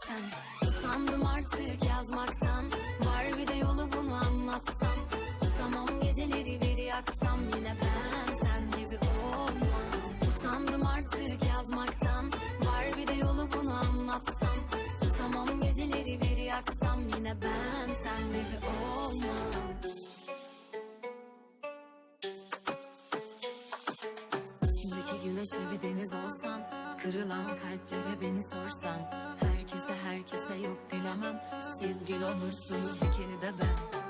sevsen Usandım artık yazmaktan. Var bir de yolu bunu anlatsam. Susamam geceleri bir yaksam. Yine ben sen gibi olmam. Usandım artık yazmaktan. Var bir de yolu bunu anlatsam. Susamam geceleri bir yaksam. Yine ben sen gibi olmam. İçimdeki güneşe bir deniz olsan Kırılan kalplere beni sorsan Siz gül olursunuz dikeni de ben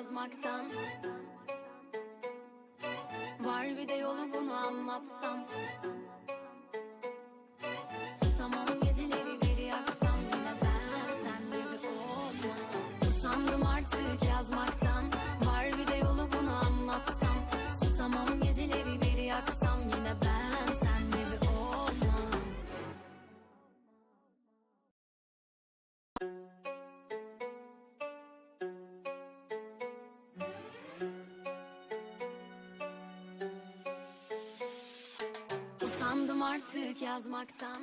yazmaktan. Var bir de yolu bunu anlatsam Usandım artık yazmaktan